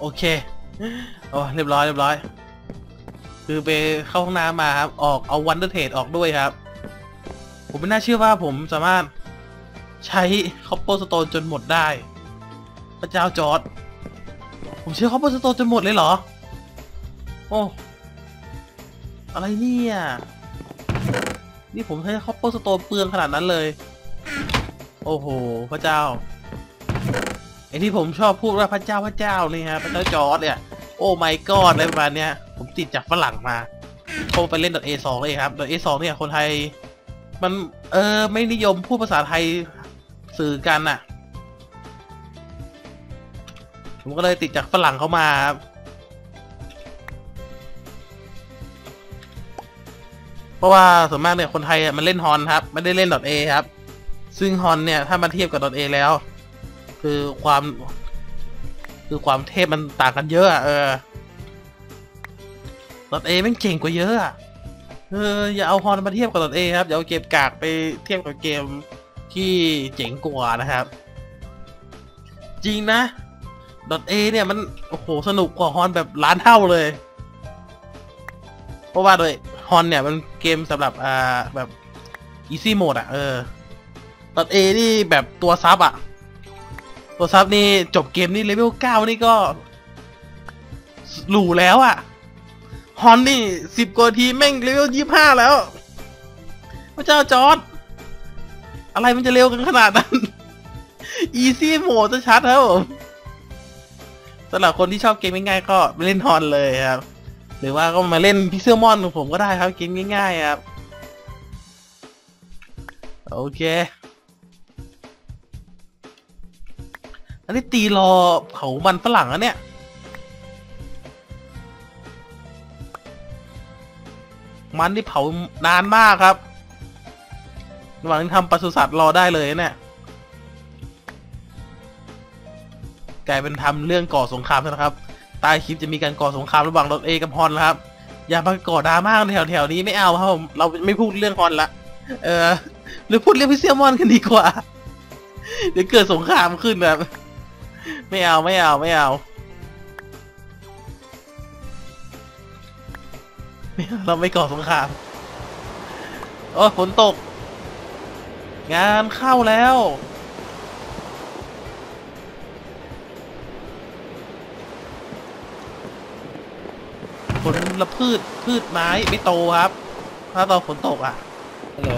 โอเคโอ้เรียบร้อยเรียบร้อย คือไปเข้าห้องน้ำมาครับ ออกเอาวันเดอร์เทดออกด้วยครับ ผมไม่น่าเชื่อว่าผมสามารถใช้คอปเปอร์สโตนจนหมดได้ พระเจ้าจอร์ดผมใช้คอปเปอร์สโตนจนหมดเลยเหรอ โอ้อะไรเนี่ยนี่ผมใช้คอปเปอร์สโตนเปลืองขนาดนั้นเลย โอ้โห พระเจ้า ไอที่ผมชอบพูดว่าพระเจ้าพระเจ้านี่ฮะพระเจ้าจอร์ดเนี่ยโอ้ไม่กอดอะไรประมาณเนี้ยผมติดจากฝรั่งมาเขาไปเล่น .a2 เองครับ .a2 เนี่ยคนไทย มันเออไม่นิยมพูดภาษาไทยสื่อกันน่ะ ผมก็เลยติดจากฝรั่งเขามาครับเพราะว่าส่วนมากเนี่ยคนไทยมันเล่นฮอนครับ ไม่ได้เล่น .a ครับ ซึ่งฮอนเนี่ยถ้ามาเทียบกับ .a แล้ว คือความ คือความเทพมันต่างกันเยอะอะเออ .a แม่งเจ๋งกว่าเยอะอะเอออย่าเอาฮอนมาเทียบกับ .a ครับอย่าเอาเกมกากไปเทียบกับเกมที่เจ๋งกว่านะครับ จริงนะ .a เเนี่ยมันโอ้โหสนุกกว่าฮอนแบบล้านเท่าเลย เพราะว่าโดยฮอนเนี่ยมันเกมสำหรับอ่าแบบ easy mode อะเออ .a นี่แบบตัวซับอะ ตัวซับนี่จบเกมนี่เลเวล9นี่ก็หรูแล้วอะฮอนนี่สิบกว่าทีแม่งเลเวลยี่ห้าแล้ว พระเจ้าจอร์ดอะไรมันจะเร็วกันขนาดนั้น easy mode จะชัดครับผมสำหรับคนที่ชอบเกมง่ายๆก็ไปเล่นฮอนเลยครับ หรือว่าก็มาเล่นพิซเซอร์มอนของผมก็ได้ครับเกมง่ายๆครับ โอเค อันนี้ตีรอเผามันฝรั่งอะเนี่ย มันที่เผานานมากครับ ระหว่างที่ทำปศุสัตว์รอได้เลยเนี่ย กลายเป็นทำเรื่องก่อสงครามซะนะครับ ใต้คลิปจะมีการก่อสงครามระหว่างรถเอกับฮอนนะครับ อย่ามาก่อดราม่าแถวแถวนี้ไม่เอาครับผม เราไม่พูดเรื่องฮอนละ เออ หรือพูดเรื่องพิเซียมอนกันดีกว่าเดี๋ยวเกิดสงครามขึ้นแบบ ไม่เอาไม่เอาไม่เอาไม่เอาเราไม่ก่อสงครามโอ้ยฝนตก งานเข้าแล้วผลละพืชพืชไม้ไม่โตครับ ถ้าตอนฝนตกอะ ฮัลโหล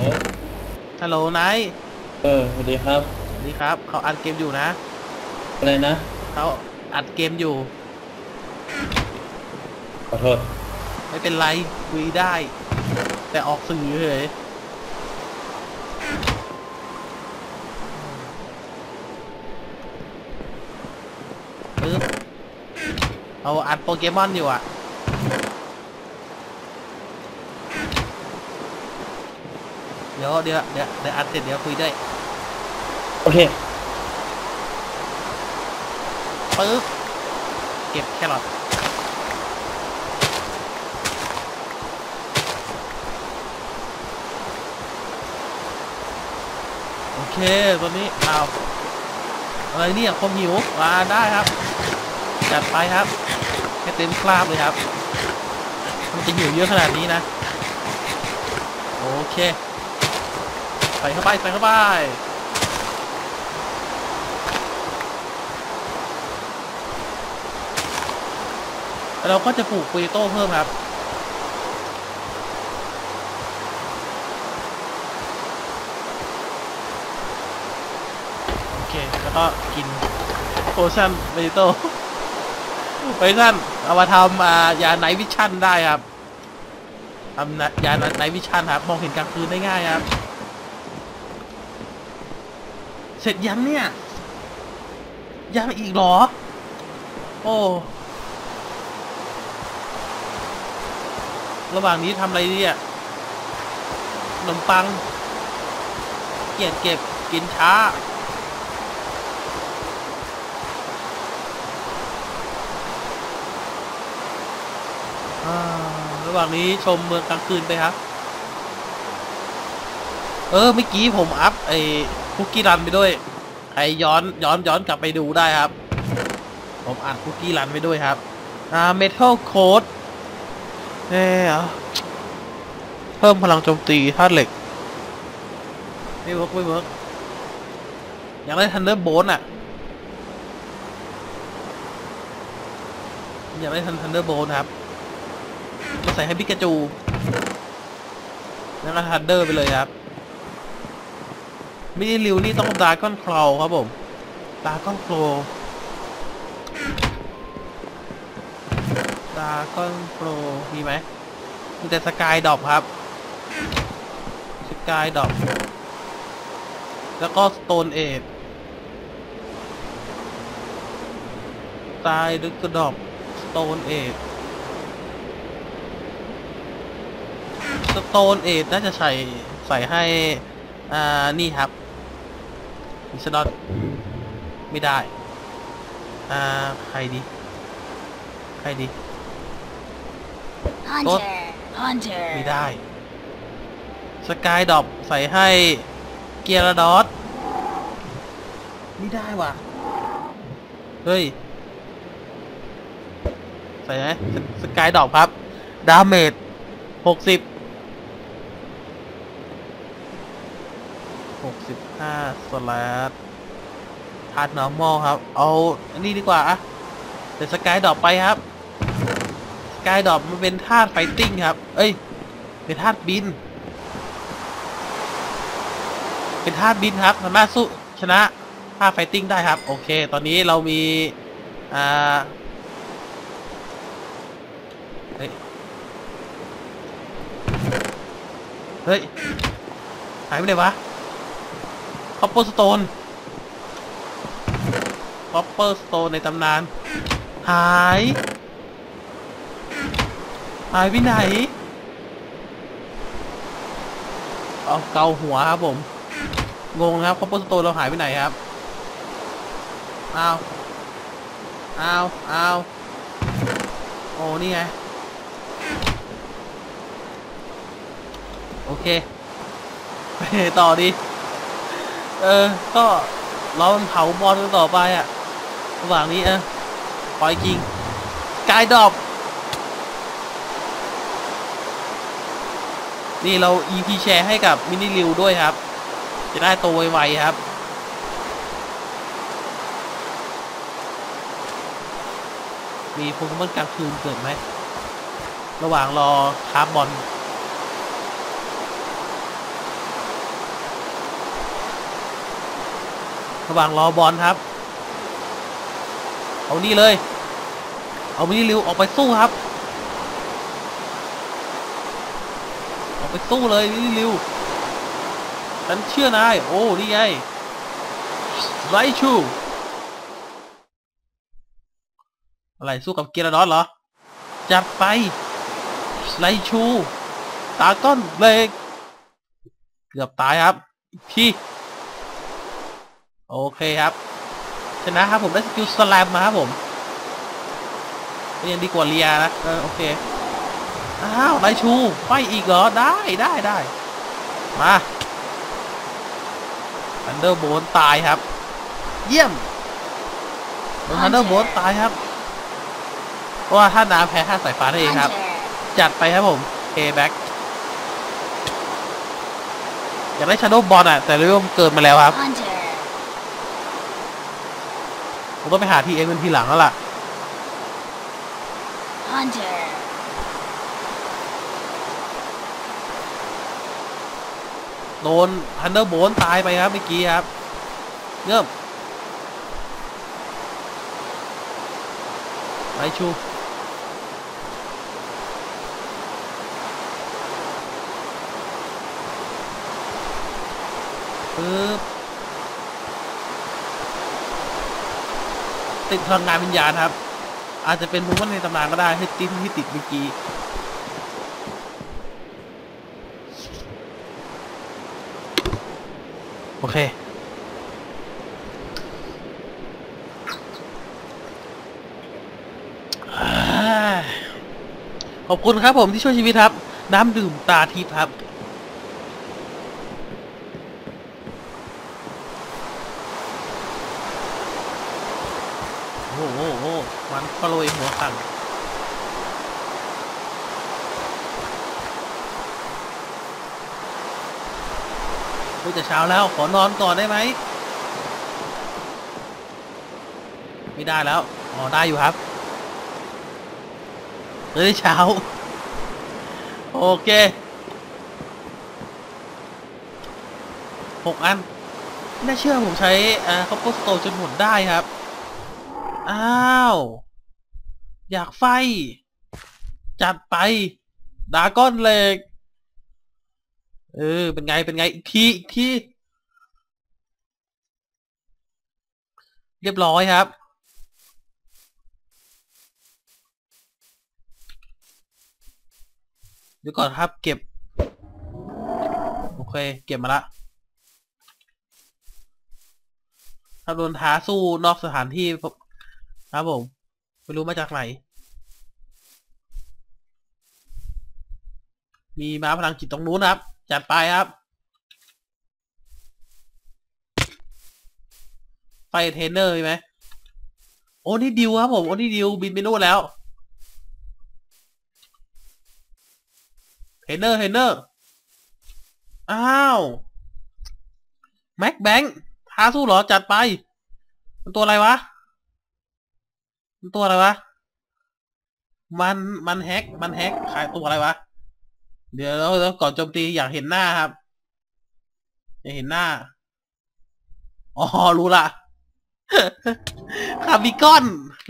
ฮัลโหลไนท์เออ สวัสดีครับ สวัสดีครับ เขาอัดเกมอยู่นะ อะไรนะเขาอัดเกมอยู่ ขอโทษ ไม่เป็นไรคุยได้ แต่ออกสื่อเฉยปึ๊บเอาอัดโปเกมอนอยู่อะ เดี๋ยวเดี๋ยวเดี๋ยวเดี๋ยวอัดเสร็จเดี๋ยวคุยด้วย โอเค ปึ๊บเก็บแครอทโอเคตอนนี้เอาอะไรเนี่ยคมหิวมาได้ครับ จัดไปครับให้เต็มคราบเลยครับ มันจะหิวเยอะขนาดนี้นะ โอเค ใส่เข้าไป ใส่เข้าไป เราก็จะปลูกโปเตโต้เพิ่มครับ โอเค แล้วก็กินโพชั่นโปเตโต้โพชั่นเอามาทำยาไนวิชั่นได้ครับทำยาไนวิชั่นครับ มองเห็นกลางคืนได้ง่ายครับ เสร็จยังเนี่ย ยังอีกหรอ โอ้ ระหว่างนี้ทำอะไรดีอะขนมปัง เกียดเก็บกินช้า ระหว่างนี้ชมเมืองกลางคืนไปครับ เออเมื่อกี้ผมอัพไอ้คุกกี้รันไปด้วยใครย้อนย้อนย้อนกลับไปดูได้ครับ ผมอ่านคุกกี้รันไปด้วยครับอ่า Metal Code เอ๊ะ เอาเพิ่มพลังโจมตีธาตุเหล็ก ไม่เวิร์กไม่เวิร์กอยากได้ Thunderbolt อะอยากได้ Thunderbolt ครับมาใส่ให้พิกาจู แล้วก็ Thunder ไปเลยครับมินิริวนี่ต้องดาก้อนคลาวครับผมดาก้อนคล ดาก้อนโคลมีไหมมีแต่สกายดอบครับ สกายดอบแล้วก็สโตนเอทตายดึกกระดอบสโตนเอทสโตนเอทน่าจะใส่ใส่ให้ อ่า นี่ครับมิสดอนไม่ได้ อ่า ใครดี ใครดี Hunter, Hunter. ไม่ได้ สกายดอบใส่ให้เกียร์ดอสไม่ได้ว่ะ เฮ้ย ใส่ไหมสกายดอบครับ ดาเมจหกสิบหกสิบห้าสแลดทาร์ดนอร์มอลครับ เอา อันนี้ดีกว่าอะเดี๋ยวสกายดอบไปครับ กายดอบมันเป็นธาตุไฟติ้งครับ เอ้ย เป็นธาตุบิน เป็นธาตุบินครับสามารถสู้ชนะธาตุไฟติ้งได้ครับ โอเค ตอนนี้เรามี อ่าเฮ้ย เฮ้ย หายไปไหนวะคอปเปอร์สโตนคอปเปอร์สโตนในตำนาน หาย หายไปไหนเอาเกาหัวครับผม งงครับคอปเปอร์สโตนเราหายไปไหนครับอ้าวอ้าวอ้าวโอ้นี่ไง โอเค ไปต่อดี เออ ก็เราเผาบอลกันต่อไปอะระหว่างนี้เออปล่อยกิงกายดอบ นี่เรา EP แชร์ให้กับมินิริวด้วยครับ จะได้โตไวๆครับ มีโปเกมอนกลางคืนเกิดไหม ระหว่างรอคาร์บอลระหว่างรอบอลครับ เอานี่เลย เอามินิริวออกไปสู้ครับ ออก ไปสู้เลยมินิริวฉันเชื่อนาย โอ้นี่ไงไรชูอะไรสู้กับเกียร์ดอสเหรอ จัดไปไรชูตาก้อนเบรกเกือบตายครับอีกทีโอเคครับ ชนะครับผมได้สกิลสแลมมาครับผมยังดีกว่าเลียนะโอเค อ้าวไรชู ไปอีกเหรอ ได้ได้ได้มาทันเดอร์โบนตายครับ เยี่ยมทันเดอร์โบนตายครับเพราะว่าถ้าน้ำแพ้ห้าสายฟ้านั่นเองครับ Hunter. จัดไปครับผมเอแบ็กอยากได้ชาโดว์บอลอะ แต่เรื่องเกินมาแล้วครับ Hunter. ผมต้องไปหาทีเอ็มเป็นทีหลังแล้วล่ะ Hunter. โดนทันเดอร์โบนตายไปครับเมื่อกี้ครับเริ่มไปชูปึ๊บติดพลังงานวิญญาณครับ อาจจะเป็นมุมว่าในตำนานก็ได้ให้ติ้มที่ติดเมื่อกี้ โอ เค ขอบคุณครับผมที่ช่วยชีวิตครับ น้ำดื่มตาทิพย์ครับโอ้โหโอ้โหมันก็โรยหัวสั่ง ยจะเช้าแล้วขอนอนก่อนได้ไหมไม่ได้แล้วอ๋อได้อยู่ครับเฮ้ยเช้า โอเคหกอันไม่น่าเชื่อผมใช้อ่าคอปเปอร์สโตจนหมดได้ครับ อ้าว อยากไฟ จัดไปดาก้อนเหล็ก เออ เป็นไง เป็นไง อีกที อีกที เรียบร้อยครับ เดี๋ยวก่อนครับเก็บ โอเค เก็บมาละถ้าโดนท้าสู้นอกสถานที่ครับผม ไม่รู้มาจากไหน มีม้าพลังจิตตรงนู้นครับ จัดไปครับไฟเทรนเนอร์มีไหมโอ้นี่ดิวครับผม โอ้นี่ดิวบินไปนู่นแล้วเทรนเนอร์เทรนเนอร์ อ้าวแม็กแบงค์ท้าสู้หรอ จัดไป มันตัวอะไรวะ มันตัวอะไรวะ มัน มันแฮก มันแฮก ขายตัวอะไรวะ เดี๋ยวแล้วแล้วก่อนโจมตีอยากเห็นหน้าครับ อยากเห็นหน้า อ๋อ รู้ละ คาร์บิกอน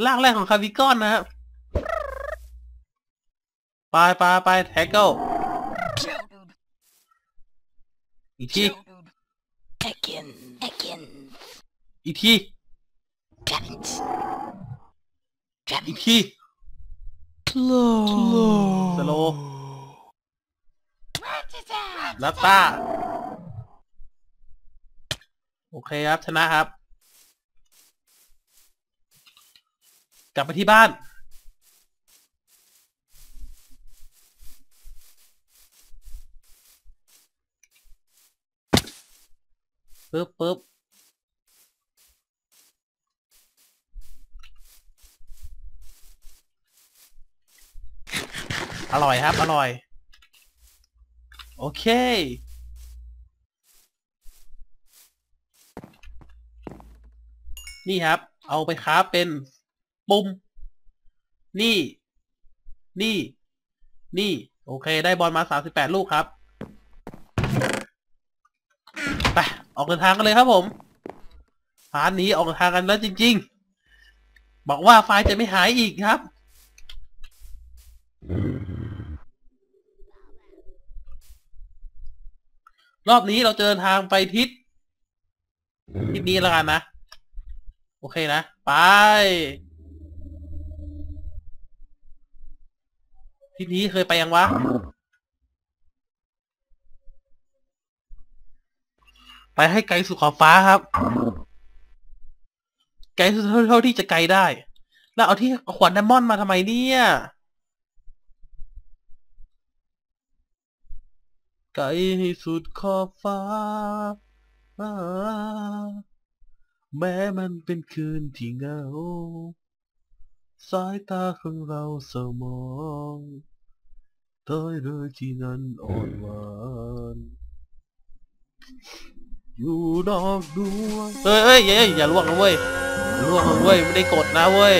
ร่างแรกของคาร์บิกอนนะครับ ไปไปไปแท็กเกิล Kill, dude. อีกที Kill, dude. Ekin. Ekin. อีกที Damn it. Damn อีกทีสโลัตตาโอเคครับชนะครับ กลับไปที่บ้าน ปึ๊บปึ๊บอร่อยครับ อร่อย โอเค นี่ครับ เอาไปค้าเป็นปุ่ม นี่ นี่ นี่ โอเค ได้บอลมาสามสิบแปดลูกครับ ไป ออกเดินทางกันเลยครับผมพาร์ทนี้ออกเดินทางกันแล้วจริง ๆ บอกว่าไฟล์จะไม่หายอีกครับ รอบนี้เราจะเดินทางไปทิศทิศนี้แล้วกันนะ โอเคนะ ไป ทิศนี้เคยไปยังวะ ไปให้ไกลสุดขอบฟ้าครับ ไกลสุดเท่าเท่าที่จะไกลได้ แล้วเอาที่เอาขวานไดมอนด์มาทำไมเนี่ย ไกลให้สุดขอบฟ้า แม้มันเป็นคืนที่เหงา สายตาของเราเศร้ามองเต้ยเลยที่นั้นอ่อนหวาน อยู่นอกดวงเอ้ยเอ้ยอย่าล่วงนะเว้ยล่วงนะเว้ย ไม่ได้กดนะเว้ย